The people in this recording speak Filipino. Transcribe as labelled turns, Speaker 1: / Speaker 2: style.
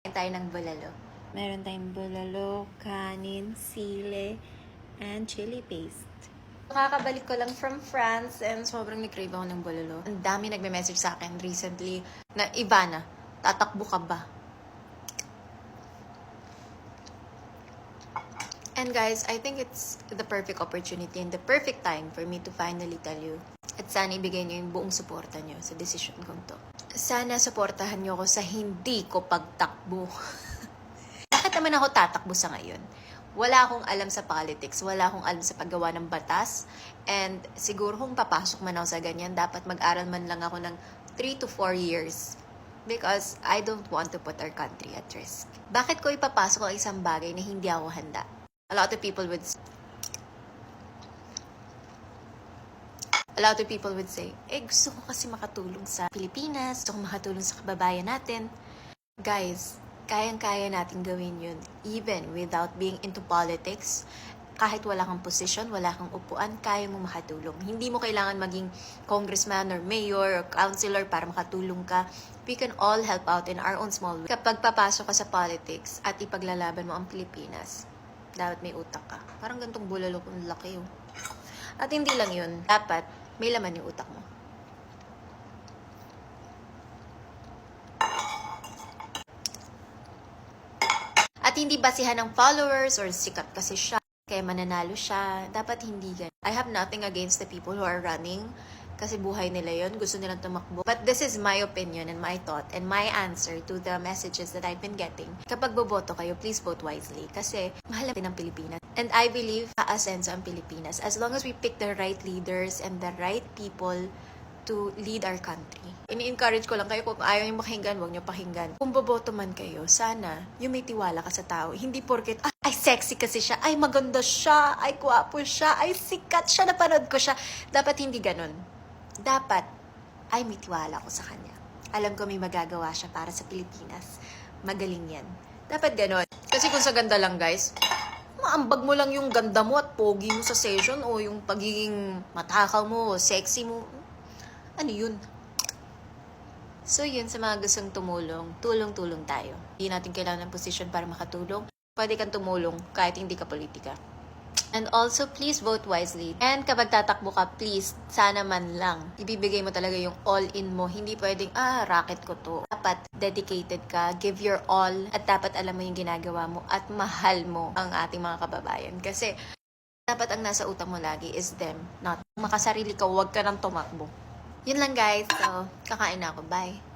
Speaker 1: Kain tayo ng bulalo. Meron tayong bulalo, kanin, sile, and chili paste. Kakabalik ko lang from France and sobrang ni-crave ako ng bulalo. Ang dami nagme-message sa akin recently na, Ivana, tatakbo ka ba? And guys, I think it's the perfect opportunity and the perfect time for me to finally tell you. At sana ibigay niyo yung buong suporta niyo sa decision kong to. Sana suportahan niyo ako sa hindi ko pagtakbo. Bakit naman ako tatakbo sa ngayon? Wala akong alam sa politics, wala akong alam sa paggawa ng batas, and siguro kung papasok man ako sa ganyan, dapat mag-aral man lang ako ng 3 to 4 years because I don't want to put our country at risk. Bakit ko ipapasok ang isang bagay na hindi ako handa? A lot of people would A lot of people would say, eh gusto ko kasi makatulong sa Pilipinas, gusto ko makatulong sa kababayan natin. Guys, kayang-kaya natin gawin yun even without being into politics. Kahit wala kang position, wala kang upuan, kaya mo makatulong. Hindi mo kailangan maging congressman or mayor or councilor para makatulong ka. We can all help out in our own small way. Kapag papasok ka sa politics at ipaglalaban mo ang Pilipinas, dapat may utak ka. Parang gantong bulalo kung laki oh. At hindi lang yun, dapat may laman yung utak mo. At hindi basihan ng followers or sikat kasi siya, kaya mananalo siya. Dapat hindi ganun. I have nothing against the people who are running kasi buhay nila yon gusto nilang tumakbo. But this is my opinion and my thought and my answer to the messages that I've been getting. Kapag boboto kayo, please vote wisely kasi mahal natin ang Pilipinas. And I believe aasenso ang Pilipinas as long as we pick the right leaders and the right people to lead our country. Ini-encourage ko lang kayo kung ayaw niyo pakinggan, huwag niyo pakinggan. Kung boboto man kayo, sana yung may tiwala ka sa tao. Hindi porket, "Ah, ay sexy kasi siya, ay maganda siya, ay gwapo siya, ay sikat siya, napanood ko siya. Dapat hindi ganun. Dapat, ay may tiwala ko sa kanya. Alam ko may magagawa siya para sa Pilipinas. Magaling yan. Dapat ganun. Kasi kung sa ganda lang, guys, maambag mo lang yung ganda mo at pogi mo sa session o yung pagiging matakaw mo, sexy mo. Ano yun? So yun, sa mga gustong tumulong, tulong-tulong tayo. Hindi natin kailangan ng position para makatulong. Pwede kang tumulong kahit hindi ka politika. And also, please vote wisely. And kapag tatakbo ka, please, sana man lang, ibibigay mo talaga yung all-in mo. Hindi pwedeng, ah, racket ko to. Dapat dedicated ka, give your all, at dapat alam mo yung ginagawa mo, at mahal mo ang ating mga kababayan. Kasi, dapat ang nasa utak mo lagi is them, not makasarili ka, huwag ka nang tumakbo. Yun lang guys. So, kakain na ako. Bye.